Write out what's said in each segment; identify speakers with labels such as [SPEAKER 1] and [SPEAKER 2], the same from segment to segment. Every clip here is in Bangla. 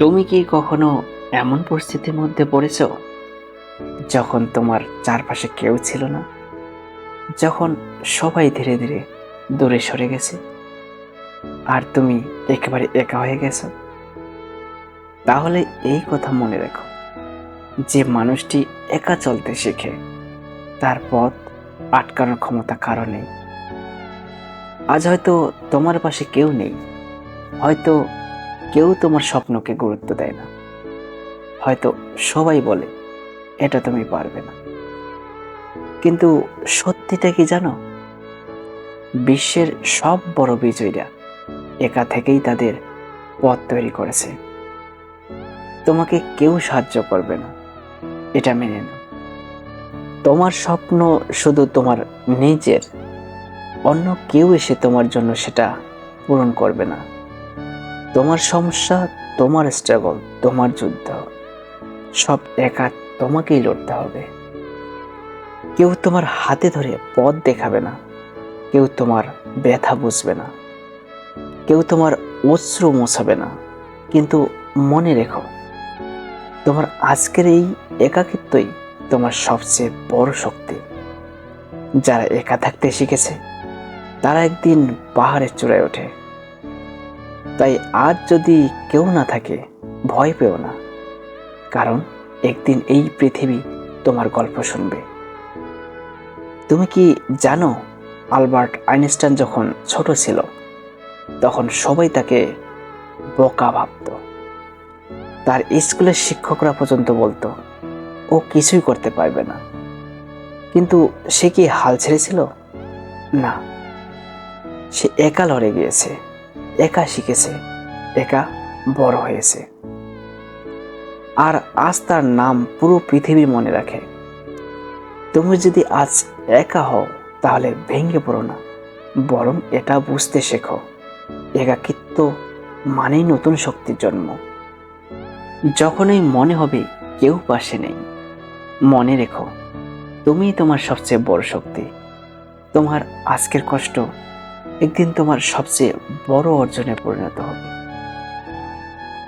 [SPEAKER 1] তুমি কি কখনো এমন পরিস্থিতির মধ্যে পড়েছ যখন তোমার চারপাশে কেউ ছিল না? যখন সবাই ধীরে ধীরে দূরে সরে গেছে আর তুমি একেবারে একা হয়ে গেছো? তাহলে এই কথা মনে রেখো যে মানুষটি একা চলতে শেখে, তার পথ আটকানোর ক্ষমতা কারও নেই। আজ হয়তো তোমার পাশে কেউ নেই, হয়তো কেউ তোমার স্বপ্নকে গুরুত্ব দেয় না। হয়তো সবাই বলে, এটা তুমি পারবে না। কিন্তু সত্যিটা কি জানো? বিশ্বের সব বড় বিজয়ীরা একা থেকেই তাদের পথ তৈরি করেছে। তোমাকে কেউ সাহায্য করবে না, এটা মেনে নাও। তোমার স্বপ্ন শুধু তোমার নিজের, অন্য কেউ এসে তোমার জন্য সেটা পূরণ করবে না। তোমার সমস্যা, তোমার স্ট্রাগল তোমার যুদ্ধ। সব একা তোমাকেই লড়তে হবে। কেউ তোমার হাতে ধরে পথ দেখাবে না। কেউ তোমার ব্যথা বুঝবে না। কেউ তোমার অশ্রু মোছাবে না। কিন্তু মনে রেখো, তোমার আজকের এই একাকিত্বই তোমার সবচেয়ে বড় শক্তি। যারা একা থাকতে শিখেছে, তারা একদিন পাহাড়ের চূড়ায় ওঠে। তাই আজ যদি কেউ না থাকে, ভয় পেও না। কারণ একদিন এই পৃথিবী তোমার গল্প শুনবে। তুমি কি জানো, আলবার্ট আইনস্টাইন যখন ছোট ছিল, তখন সবাই তাকে বোকা ভাবত। তার স্কুলের শিক্ষকরা পর্যন্ত বলতো, ও কিছুই করতে পারবে না। কিন্তু সে কি হাল ছেড়েছিল? না। সে একা লড়ে গিয়েছে। একা শিখেছে একা বড় হয়েছে। আর আজ তার নাম পুরো পৃথিবী মনে রাখে। তুমি যদি আজ একা হও, তাহলে ভেঙে পড়ো না, বরং এটা বুঝতে শেখো, একাকিত্ব মানেই নতুন শক্তির জন্ম। যখনই মনে হবে কেউ পাশে নেই, মনে রেখো তুমি তোমার সবচেয়ে বড় শক্তি। তোমার আজকের কষ্ট একদিন তোমার সবচেয়ে বড় অর্জনে পরিণত হবে।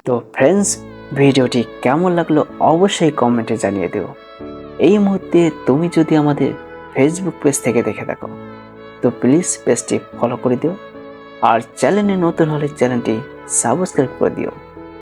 [SPEAKER 1] তো ফ্রেন্ডস ভিডিওটি কেমন লাগল অবশ্যই কমেন্টে জানিয়ে দেব এই মুহূর্তে তুমি যদি আমাদের ফেসবুক পেজ থেকে দেখে থাকো, তো প্লিজ পেজটি ফলো করে দিও। আর চ্যানেলে নতুন হলে চ্যানেলটি সাবস্ক্রাইব করে দিও।